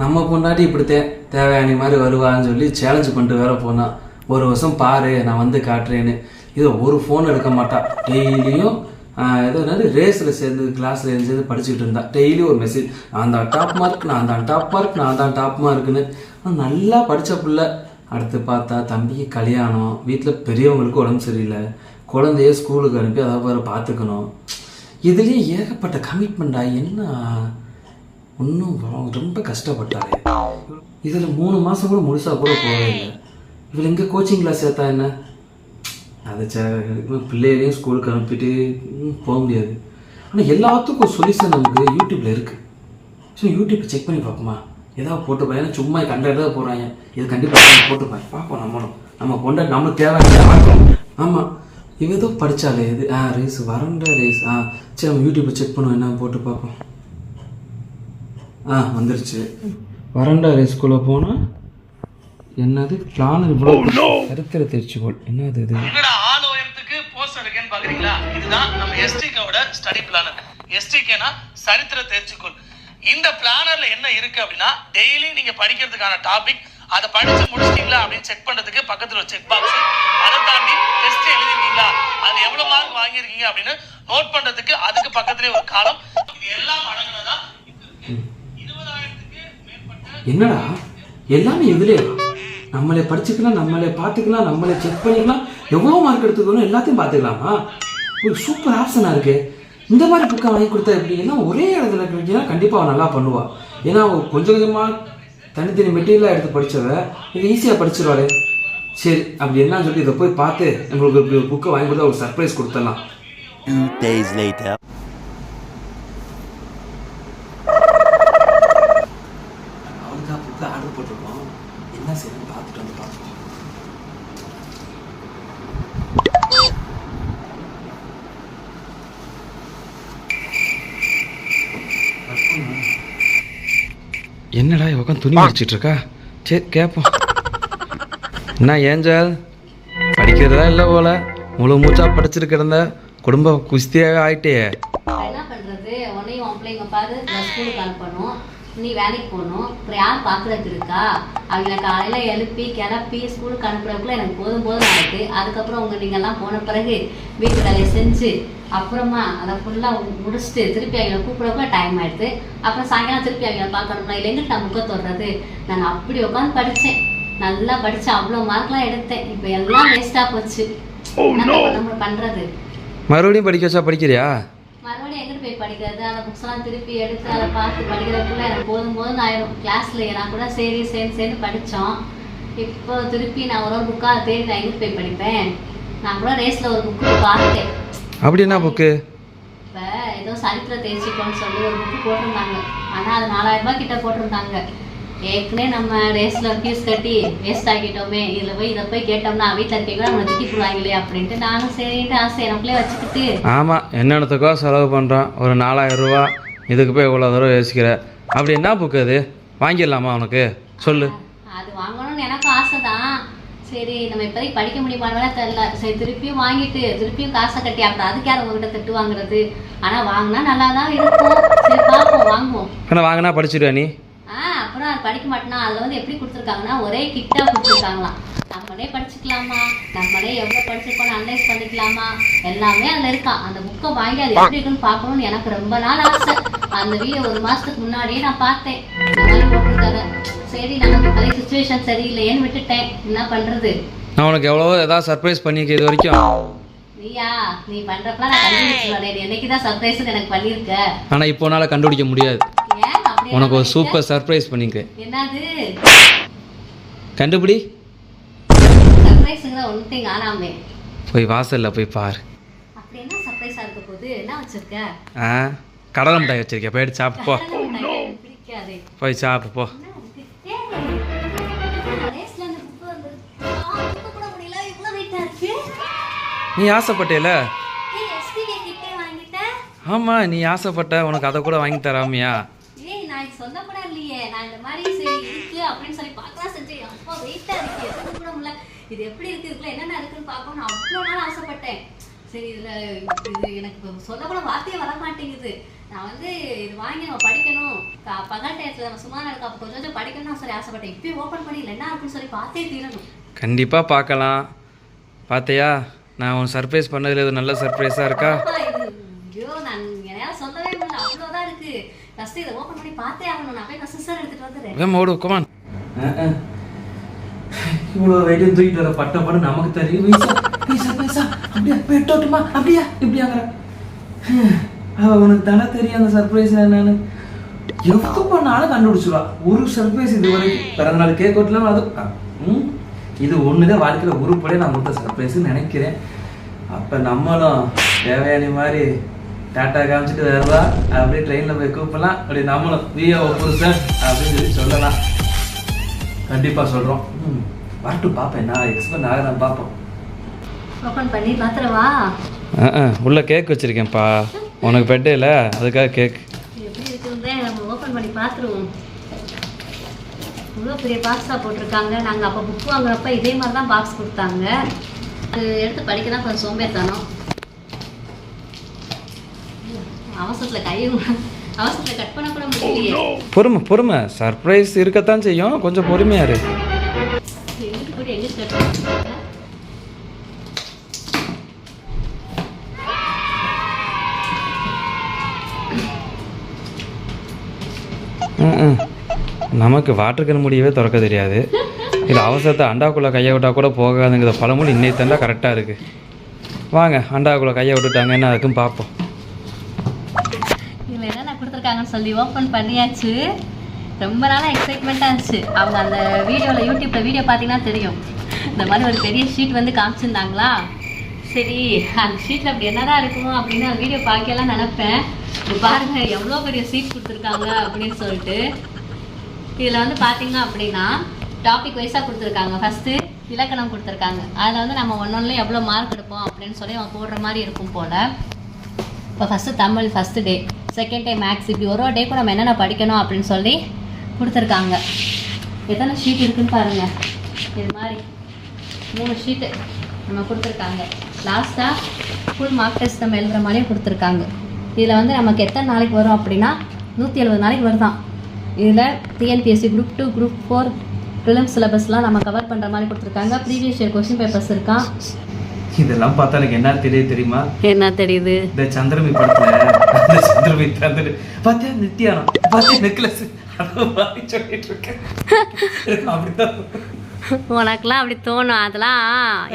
நம்ம பொண்டாட்டி இப்படித்தேன் தேவையானி மாதிரி வருவான்னு சொல்லி சேலஞ்சு பண்ணிட்டு வேற போனான் ஒரு வருஷம் பாரு நான் வந்து காட்டுறேன்னு. இதோ ஒரு ஃபோன் எடுக்க மாட்டா. டெய்லியும் ஏதோ என்னது ரேஸில் சேர்ந்து கிளாஸில் சேர்ந்து படிச்சுக்கிட்டு இருந்தா. டெய்லி ஒரு மெசேஜ் நான் தான் டாப் மார்க் நான் தான் டாப் மார்க் நான் தான் டாப் மார்க்குன்னு நல்லா படித்த பிள்ளை. அடுத்து பார்த்தா தம்பிக்கு கல்யாணம். வீட்டில் பெரியவங்களுக்கு உடம்பு சரியில்லை. குழந்தைய ஸ்கூலுக்கு அனுப்பி அதை பார்த்துக்கணும். இதுலேயே ஏகப்பட்ட கமிட்மெண்ட்டாக என்ன ஒன்றும் ரொம்ப கஷ்டப்பட்டாரு. இதில் மூணு மாதம் கூட முழுசாக கூட போகவே இல்லை. இவள் எங்கே கோச்சிங் கிளாஸ் சேர்த்தா என்ன? அதை பிள்ளைகளையும் ஸ்கூலுக்கு அனுப்பிட்டு போக முடியாது. ஆனால் எல்லாத்துக்கும் ஒரு சொல்யூஷன் நமக்கு யூடியூப்பில் இருக்குது ஸோ யூடியூப் செக் பண்ணி பார்ப்போமா? ஏதாவது போட்டுப்பா ஏன்னா சும்மா கண்ட இடத்துல போகிறாங்க இது கண்டிப்பாக போட்டுப்பேன் பார்ப்போம் நம்மளும். நம்ம கொண்ட நம்மளுக்கு தேவை ஆமாம் இவ ஏதோ படித்தாலே இது ஆ ரேஸ் வறண்ட ரேஸ் ஆ சரி நம்ம யூடியூப்பை செக் பண்ணுவோம். என்ன போட்டு பார்ப்போம். ஆ வந்துருச்சு. வறண்டா ரேஸ்குள்ளே போனால் என்னது? பிளான் இவ்வளோ கருத்திர தெரிச்சுக்கோள். என்னது இது? என்னடா ஆல் ஓஎம்த்துக்கு போஸ்ட் எடுக்கேன்னு பாக்குறீங்களா? இதுதான் நம்ம எஸ்டிகேவோட ஸ்டடி பிளானர் எஸ்டிகேனா சரித்திர தேர்ச்சிக்கோள். இந்த பிளானர்ல என்ன இருக்கு அப்படின்னா டெய்லி நீங்க படிக்கிறதுக்கான டாபிக் அதை படிச்சு முடிச்சிட்டீங்களா அப்படின்னு செக் பண்றதுக்கு பக்கத்துல ஒரு செக் பாக்ஸ் அதை தாண்டி டெஸ்ட் எழுதிருக்கீங்களா? அது எவ்வளவு மார்க் வாங்கியிருக்கீங்க அப்படின்னு நோட் பண்றதுக்கு அதுக்கு பக்கத்துலயே ஒரு காலம் இது எல்லாம் அடங்குனதா என்னடா? எல்லாமே இதுலயே நம்மளே படிச்சுக்கலாம் நம்மளே பார்த்துக்கலாம் நம்மளே செக் பண்ணிக்கலாம். எவ்வளோ மார்க் எடுத்துக்கணும் எல்லாத்தையும் பார்த்துக்கலாமா? ஒரு சூப்பர் ஆப்ஷனாக இருக்கு. இந்த மாதிரி புக்கை வாங்கி கொடுத்தா எப்படின்னா ஒரே இடத்துல கிடைக்கினா கண்டிப்பாக அவன் நல்லா பண்ணுவாள் ஏன்னா அவள் கொஞ்சம் கொஞ்சமாக தனித்தனி மெட்டீரியலாக எடுத்து படிச்சவ இது ஈஸியாக படிச்சிருவாளே. சரி அப்படி என்னன்னு சொல்லி இதை போய் பார்த்து நம்மளுக்கு இப்படி ஒரு புக்கை வாங்கி கொடுத்தா ஒரு சர்ப்ரைஸ் கொடுத்துடலாம். என்ன செய்யணும் பார்த்துட்டு வந்து பார்ப்போம் என்னடா உட்காந்து துணி மடிச்சிட்டு இருக்கா? சரி கேட்போம் என்ன ஏஞ்சல்? படிக்கிறதா இல்லை போல? முழு மூச்சா படிச்சிட்டு கிடந்த குடும்ப குஸ்தியாகவே ஆயிட்டே என்ன பண்றது? உன்னையும் உன் பிள்ளைங்க பாரு. நான் ஸ்கூலுக்கு அனுப்பணும். நீ வேலைக்கு போகணும். அப்புறம் யார் பார்க்கறதுக்கு இருக்கா? அவங்கள காலையில எழுப்பி கிளப்பி ஸ்கூலுக்கு அனுப்புறதுக்குள்ள எனக்கு போதும் போதும் ஆயிடுது அதுக்கப்புறம் உங்க நீங்க எல்லாம் போன பிறகு வீட்டு வேலையை செஞ்சு அப்புறமா அதை ஃபுல்லா முடிச்சுட்டு திருப்பி அவங்கள கூப்பிடக்குள்ள டைம் ஆயிடுது அப்புறம் சாயங்காலம் திருப்பி அவங்கள பார்க்கணும்னா இல்லை எங்கிட்ட நான் முக்க தொடுறது. நான் அப்படி உட்காந்து படிச்சேன். நல்லா படிச்சு அவ்வளோ மார்க்லாம் எடுத்தேன். இப்போ எல்லாம் வேஸ்டா போச்சு. என்ன நம்ம பண்றது? மறுபடியும் படிக்க வச்சா படிக்கிறியா? படிக்கிறது அந்த புக்ஸ் எல்லாம் திருப்பி எடுத்து அதை பார்த்து படிக்கிறதுக்குள்ள எனக்கு போதும் போதும் ஆயிரும் கிளாஸ்ல நான் கூட சரி சேர்ந்து சேர்ந்து படித்தோம் இப்போ திருப்பி நான் ஒரு ஒரு புக்காக தேடி நான் எங்கிட்டு போய் படிப்பேன்? நான் கூட ரேஸ்ல ஒரு புக்கு பார்த்தேன். அப்படி என்ன புக்கு இப்போ ஏதோ சரித்திர தேர்ச்சிக்கோன்னு சொல்லி ஒரு புக்கு போட்டிருந்தாங்க. ஆனால் அது நாலாயிரம் ரூபாய் கிட்ட போட்டிருந்தாங்க. ஏற்கனவே நம்ம ரேஸ்ல ஃபீஸ் கட்டி வேஸ்ட் ஆக்கிட்டோமே. இதில் போய் இதை போய் கேட்டோம்னா வீட்டில் இருக்கீங்க நம்மளை திட்டி போடுவாங்களே அப்படின்ட்டு நானும் சரின்ட்டு ஆசை எனக்குள்ளே வச்சுக்கிட்டு. ஆமாம் என்னென்னத்துக்கோ செலவு பண்ணுறான் ஒரு நாலாயிரம் ரூபா இதுக்கு போய் இவ்வளோ தூரம் யோசிக்கிற. அப்படி என்ன புக்கு அது? வாங்கிடலாமா உனக்கு? சொல்லு. அது வாங்கணும்னு எனக்கும் ஆசை தான் சரி நம்ம இப்போதைக்கு படிக்க முடியுமான்னு தெரியல. சரி திருப்பியும் வாங்கிட்டு திருப்பியும் காசை கட்டி அப்புறம் அதுக்கு யார் உங்ககிட்ட திட்டு வாங்குறது? ஆனால் வாங்கினா நல்லா தான் இருக்கும். சரி பார்ப்போம் வாங்குவோம். ஆனால் வாங்கினா படிச்சிடுவா நீ? அப்புறம் அது படிக்க மாட்டேனா? அதில் வந்து எப்படி கொடுத்துருக்காங்கன்னா ஒரே கிட்டா கொடுத்துருக்காங்களாம். நம்மளே படிச்சுக்கலாமா? நம்மளே எவ்வளோ படிச்சிருக்கோம்னு அனலைஸ் பண்ணிக்கலாமா? எல்லாமே அதில் இருக்கான் அந்த புக்கை வாங்கி அது எப்படி இருக்குன்னு பார்க்கணும்னு எனக்கு ரொம்ப நாள் ஆசை. அந்த வீடியோ ஒரு மாதத்துக்கு முன்னாடியே நான் பார்த்தேன். இந்த மாதிரி போட்டிருக்காங்க சரி நமக்கு இப்போதைக்கு சுச்சுவேஷன் சரியில்லையேன்னு விட்டுட்டேன். என்ன பண்ணுறது நான் உனக்கு எவ்வளோ ஏதாவது சர்ப்ரைஸ் பண்ணியிருக்க இது வரைக்கும். நீயா? நீ பண்ணுறப்பலாம் நான் கண்டுபிடிச்சிருவேன். என்னைக்கு தான் சர்ப்ரைஸ்னு எனக்கு பண்ணியிருக்க? ஆனால் இப்போ உன்னால் கண்டுபிடிக்க முடியாது. உனக்கு ஒரு சூப்பர் சர்ப்ரைஸ் பண்ணியிருக்கேன் என்னது? கண்டுபிடி. சர்ப்ரைஸுங்கிற ஒன்றுத்தையும் காணாமே. போய் வாசலில் போய் பாரு. அப்படி என்ன சர்ப்ரைஸா இருக்க போகுது? என்ன வச்சிருக்க? ஆ கடலை மிட்டாய் வச்சிருக்கேன். போயிட்டு சாப்பிட்டு போ. போய் சாப்பிட்டு போ. நீ ஆசைப்பட்டேல. ஆமாம் நீ ஆசைப்பட்ட உனக்கு அதை கூட வாங்கி தராமையா? இது எப்படி இருக்கு இதுக்குள்ள என்னென்ன இருக்குன்னு பார்க்கணும்னு அவ்வளோ நாள் ஆசைப்பட்டேன். சரி இதுல இது எனக்கு சொல்ல கூட வார்த்தையே வர மாட்டேங்குது. நான் வந்து இது வாங்கி நம்ம படிக்கணும். பகல் டயத்துல நம்ம சும்மா இருக்க அப்போ கொஞ்சம் கொஞ்சம் படிக்கணும்னு சொல்லி ஆசைப்பட்டேன். இப்பயும் ஓப்பன் பண்ணி இல்லை என்ன இருக்குன்னு சொல்லி பார்த்தே தீரணும். கண்டிப்பாக பார்க்கலாம். பார்த்தியா நான் உன் சர்ப்ரைஸ் பண்ணதில் இது நல்ல சர்ப்ரைஸாக இருக்கா? ஐயோ நான் என்னால சொல்லவே முடியல. அவ்வளோதான் இருக்கு. ஃபர்ஸ்ட் இதை ஓப்பன் பண்ணி பார்த்தே ஆகணும். நான் போய் ஃபர்ஸ்ட் சார் எடுத்துட்டு வந்துடுறேன். வேம் ஓடு கமான் இவ்வளோ வெயிட்டையும் தூக்கிட்டு வர பட்ட படம் நமக்கு தெரியும். பைசா பைசா பைசா அப்படியா போயிட்டோட்டுமா அப்படியா இப்படியாங்கிற அவ உனக்கு தானே தெரியும் அந்த சர்ப்ரைஸ் என்னன்னு? எப்போ பண்ணாலும் கண்டுபிடிச்சிடா ஒரு சர்ப்ரைஸ் இது வரைக்கும். பிறந்த நாள் கேக் வெட்டலாம் அது. ஆ, இது ஒண்ணுதான் வாழ்க்கையில் உருப்படியே நான் கொடுத்த சர்ப்ரைஸ்னு நினைக்கிறேன். அப்போ நம்மளும் தேவையான மாதிரி டாட்டா காமிச்சிட்டு வருவா. அப்படியே ட்ரெயினில் போய் கூப்பிடலாம். அப்படி நம்மளும் வியோ புருஷன் அப்படின்னு சொல்லி சொல்லலாம். கண்டிப்பாக சொல்கிறோம் ம். வரட்டும் பார்ப்பேன் நான் எக்ஸ்பெண்ட் ஆகிறேன் பார்ப்போம் ஓப்பன் பண்ணி பார்த்துறவா உள்ள கேக் வச்சிருக்கேன்ப்பா. உனக்கு பெட்டே இல்லை அதுக்காக கேக் எப்படி இருக்குன்னு நம்ம ஓப்பன் பண்ணி பார்த்துருவோம் இவ்வளோ பெரிய பாக்ஸாக போட்டிருக்காங்க. நாங்கள் அப்போ புக் வாங்குறப்ப இதே மாதிரி தான் பாக்ஸ் கொடுத்தாங்க. அது எடுத்து படிக்க தான் கொஞ்சம் சோம்பேறித்தனம். அவசரத்தில் கையும் அவசரத்தில் கட் பண்ண கூட முடியலையே. பொறுமை பொறுமை. சர்ப்ரைஸ் இருக்கத்தான் செய்யும். கொஞ்சம் பொறுமையா இரு. நமக்கு வாட்டர் கேன் முடியவே திறக்க தெரியாது. இது அவசரத்தை அண்டாக்குள்ளே கையை விட்டா கூட போகாதுங்கிற பழமொழி இன்னைக்கு தண்டா கரெக்டாக இருக்குது வாங்க அண்டாக்குள்ளே கையை விட்டுட்டாங்க. என்ன அதுக்கும் பார்ப்போம். இதில் என்னென்ன கொடுத்துருக்காங்கன்னு சொல்லி ஓப்பன் பண்ணியாச்சு. ரொம்ப நாளாக எக்ஸைட்மெண்ட்டாக இருந்துச்சு. அவங்க அந்த வீடியோவில் யூடியூப்பில் வீடியோ பார்த்தீங்கன்னா தெரியும். இந்த மாதிரி ஒரு பெரிய ஷீட் வந்து காமிச்சிருந்தாங்களா? சரி அந்த ஷீட்டில் அப்படி என்னதான் இருக்குமோ அப்படின்னு அந்த வீடியோ பார்க்கலாம் நினப்பேன். பாருங்க எவ்வளோ பெரிய சீட் கொடுத்துருக்காங்க அப்படின்னு சொல்லிட்டு. இதில் வந்து பார்த்தீங்க அப்படின்னா டாபிக் வைஸாக கொடுத்துருக்காங்க. ஃபஸ்ட்டு இலக்கணம் கொடுத்துருக்காங்க. அதில் வந்து நம்ம ஒன்னொன்னுல எவ்வளோ மார்க் எடுப்போம் அப்படின்னு சொல்லி அவங்க போடுற மாதிரி இருக்கும் போல். இப்போ first Tamil first day second day maths இப்படி ஒரு ஒரு டே கூட நம்ம என்னென்ன படிக்கணும் அப்படின்னு சொல்லி கொடுத்துருக்காங்க. எத்தனை ஷீட் இருக்குன்னு பாருங்கள் இது மாதிரி மூணு ஷீட்டு நம்ம கொடுத்துருக்காங்க. லாஸ்ட்டாக ஃபுல் மார்க் டெஸ்ட் நம்ம எழுதுகிற மாதிரியும் கொடுத்துருக்காங்க. இதில் வந்து நமக்கு எத்தனை நாளைக்கு வரும் அப்படின்னா நூற்றி எழுபது நாளைக்கு வருதான். இதில் TNPSC group two group four film சிலபஸ்லாம் நம்ம கவர் பண்ணுற மாதிரி கொடுத்துருக்காங்க. ப்ரீவியஸ் இயர் கொஸ்டின் பேப்பர்ஸ் இருக்கான் இதெல்லாம் பார்த்தா எனக்கு என்ன தெரியுது தெரியுமா? என்ன தெரியுது? இந்த சந்திரமி படத்துல அந்த சந்திரமி தந்துட்டு பார்த்தியா நித்தியானம்? பார்த்தியா நெக்லஸ் அதை மாதிரி சொல்லிட்டு இருக்கேன். எனக்கு அப்படித்தான். உனக்கெல்லாம் அப்படி தோணும். அதெல்லாம்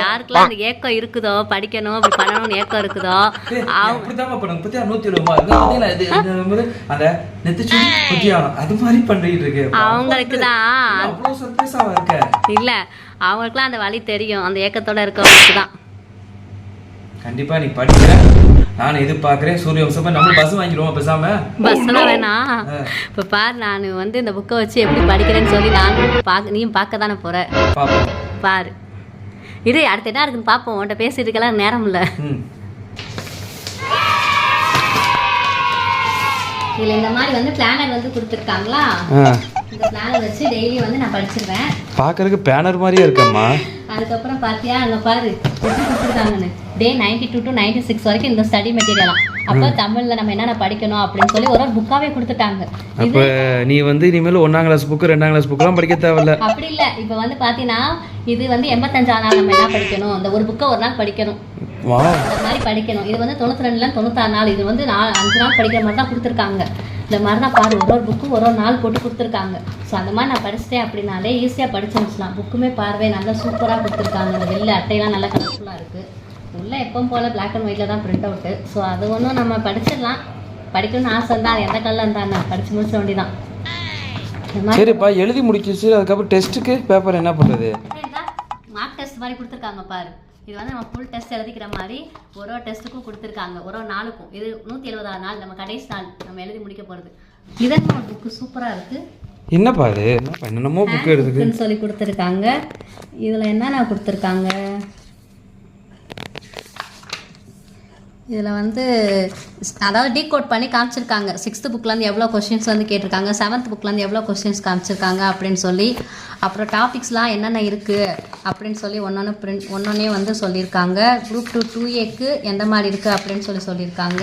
யாருக்கெல்லாம் அந்த ஏக்கம் இருக்குதோ படிக்கணும் அப்படி பண்ணணும்னு ஏக்கம் இருக்குதோ அவங்களுக்கு தான். இல்லை அவங்களுக்குலாம் அந்த வழி தெரியும். அந்த ஏக்கத்தோட இருக்கவங்களுக்கு தான். கண்டிப்பா நீ படிக்கிற. நானும் எதிர்பார்க்கிறேன். சூரிய வம்சம் நம்ம பஸ் வாங்கிடுவோம் பேசாம? பஸ்லாம் வேணாம். இப்போ பாரு நான் வந்து இந்த புக்கை வச்சு எப்படி படிக்கிறேன்னு சொல்லி நானும் பார்க்க நீயும் பார்க்க தானே பாப்போம். பாரு. இரு அடுத்து என்ன இருக்குன்னு பார்ப்போம் உன்கிட்ட பேசிட்டு இருக்கலாம் நேரம் இல்லை. ம். இதில் இந்த மாதிரி வந்து பிளானர் வந்து கொடுத்துருக்காங்களா? இந்த வச்சு டெய்லி வந்து நான் படிச்சிருவேன். பார்க்கறதுக்கு பேனர் மாதிரியே இருக்கம்மா. அதுக்கப்புறம் பார்த்தியா அங்கே பாரு. எப்படி கொடுத்துருக்காங்கன்னு. Day ninety two to ninety six வரைக்கும் இந்த ஸ்டடி மெட்டீரியலாம் அப்போ தமிழில் நம்ம என்னென்ன படிக்கணும் அப்படின்னு சொல்லி ஒரு ஒரு புக்காகவே கொடுத்துட்டாங்க. அப்ப நீ வந்து இனிமேல் ஒன்னாம் கிளாஸ் புக்கு ரெண்டாம் கிளாஸ் புக்கெல்லாம் படிக்க தேவையில்ல. அப்படி இல்லை. இப்போ வந்து பார்த்தீங்கன்னா இது வந்து எண்பத்தஞ்சாம் நாள் நம்ம என்ன படிக்கணும்? இந்த ஒரு புக்கை ஒரு நாள் படிக்கணும். வா. இந்த மாதிரி படிக்கணும். இது வந்து தொண்ணூற்றி ரெண்டுல தொண்ணூத்தாறு நாள். இது வந்து நாலு அஞ்சு நாள் படிக்கிற மாதிரி தான் கொடுத்துருக்காங்க. இந்த மாதிரி தான் பாரு ஒரு ஒரு புக்கு ஒரு ஒரு நாள் போட்டு கொடுத்துருக்காங்க. ஸோ அந்த மாதிரி நான் படிச்சிட்டேன் அப்படின்னாலே ஈஸியாக படிச்சு முடிச்சலாம் புக்குமே பார்வை நல்லா சூப்பராக கொடுத்துருக்காங்க. அந்த வெளில அட்டையெல்லாம் நல்லா கலர்ஃபுல்லாக இருக்குது உள்ள எப்பவும் போல் பிளாக் அண்ட் ஒயிட்டில் தான் பிரிண்ட் அவுட்டு ஸோ அது ஒன்றும் நம்ம படிச்சிடலாம். படிக்கணும்னு ஆசை அது எந்த கல்லில் இருந்தா படித்து முடிச்ச இந்த மாதிரி சரிப்பா எழுதி முடிச்சிச்சு அதுக்கப்புறம் டெஸ்ட்டுக்கு பேப்பர் என்ன பண்ணுறது மார்க் டெஸ்ட் மாதிரி கொடுத்துருக்காங்க பாரு. இது வந்து நம்ம ஃபுல் டெஸ்ட் எழுதிக்கிற மாதிரி ஒரு ஒரு டெஸ்ட்டுக்கும் கொடுத்துருக்காங்க. ஒரு ஒரு நாளுக்கும். இது நூற்றி எழுபதாறு நாள். நம்ம கடைசி நாள். நம்ம எழுதி முடிக்க போகிறது இதன் ஒரு புக்கு சூப்பராக இருக்குது என்னப்பா இது? என்னப்பா என்னென்னமோ புக்கு எடுத்துக்கு புக்குன்னு சொல்லி கொடுத்துருக்காங்க. இதில் என்னென்ன கொடுத்துருக்காங்க? இதில் வந்து அதாவது டீகோட் பண்ணி காமிச்சிருக்காங்க. சிக்ஸ்த்து புக்லேருந்து எவ்வளோ கொஷின்ஸ் வந்து கேட்டிருக்காங்க. செவன்த் புக்லேருந்து எவ்வளோ கொஷின்ஸ் காமிச்சிருக்காங்க அப்படின்னு சொல்லி அப்புறம் டாபிக்ஸ்லாம் என்னென்ன இருக்குது அப்படின்னு சொல்லி ஒன்று பிரிண்ட் ஒன்றொன்னே வந்து சொல்லியிருக்காங்க. குரூப் டூ டூ ஏக்கு எந்த மாதிரி இருக்குது அப்படின்னு சொல்லி சொல்லியிருக்காங்க.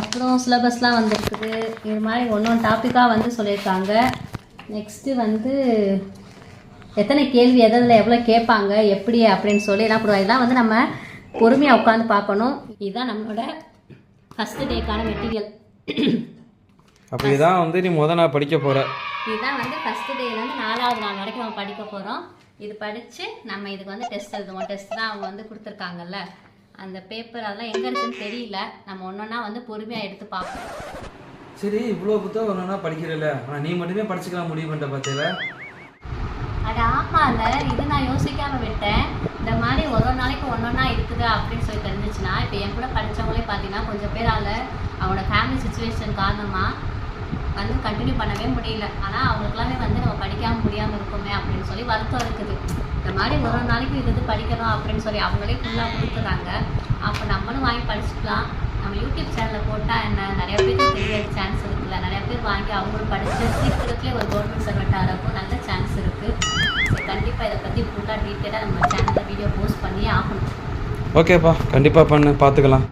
அப்புறம் சிலபஸ்லாம் வந்துருக்குது. இது மாதிரி ஒன்று ஒன்று டாப்பிக்காக வந்து சொல்லியிருக்காங்க. நெக்ஸ்ட்டு வந்து எத்தனை கேள்வி எதில் எவ்வளோ கேட்பாங்க எப்படி அப்படின்னு சொல்லி என்ன பண்ணுவாங்க இதெல்லாம் வந்து நம்ம பொறுமையாக உட்காந்து பார்க்கணும். இதுதான் நம்மளோட ஃபஸ்ட்டு டேக்கான மெட்டீரியல் அப்போ இதான் வந்து நீ முத நான் படிக்க போகிற இதுதான் வந்து ஃபஸ்ட்டு டேலேருந்து நாலாவது நாள் வரைக்கும் நம்ம படிக்க போகிறோம் இது படித்து நம்ம இதுக்கு வந்து டெஸ்ட் எழுதுவோம். டெஸ்ட் தான் அவங்க வந்து கொடுத்துருக்காங்கல்ல. அந்த பேப்பர் அதெல்லாம் எங்கே இருக்குன்னு தெரியல. நம்ம ஒன்றொன்னா வந்து பொறுமையாக எடுத்து பார்ப்போம். சரி இவ்வளோ புத்தகம் ஒன்றுனா படிக்கிறல ஆனால் நீ மட்டுமே படிச்சுக்கலாம் முடிவு பண்ணிட்ட பார்த்தீங்களா அட ஆமால இது நான் யோசிக்காம விட்டேன். இந்த மாதிரி ஒரு ஒரு நாளைக்கு ஒன்றொன்னா இருக்குது அப்படின்னு சொல்லி தெரிஞ்சிச்சுன்னா இப்போ என் கூட படித்தவங்களே பார்த்தீங்கன்னா கொஞ்சம் பேரால் அவனோட ஃபேமிலி சுச்சுவேஷன் காரணமாக வந்து கண்டினியூ பண்ணவே முடியல. ஆனால் அவங்களுக்குலாமே வந்து நம்ம படிக்காமல் முடியாமல் இருக்கோமே அப்படின்னு சொல்லி வருத்தம் இருக்குது. இந்த மாதிரி ஒரு ஒரு நாளைக்கு இது படிக்கணும் அப்படின்னு சொல்லி அவங்களே ஃபுல்லாக கொடுத்துறாங்க. அப்போ நம்மளும் வாங்கி படிச்சுக்கலாம். நம்ம யூடியூப் சேனலில் போட்டால் என்ன? நிறைய பேருக்கு தெரிய சான்ஸ் இல்லை. நிறைய பேர் வாங்கி அவங்களும் படித்து சீக்கிரத்துலேயே ஒரு கவர்மெண்ட் சர்வெண்ட் ஆகிறப்போ நல்ல சான்ஸ் இருக்குது கண்டிப்பாக இதை பற்றி ஃபுல்லாக டீட்டெயிலாக நம்ம சேனலில் வீடியோ போஸ்ட் பண்ணியே ஆகணும். ஓகேப்பா கண்டிப்பாக பண்ணு. பார்த்துக்கலாம்.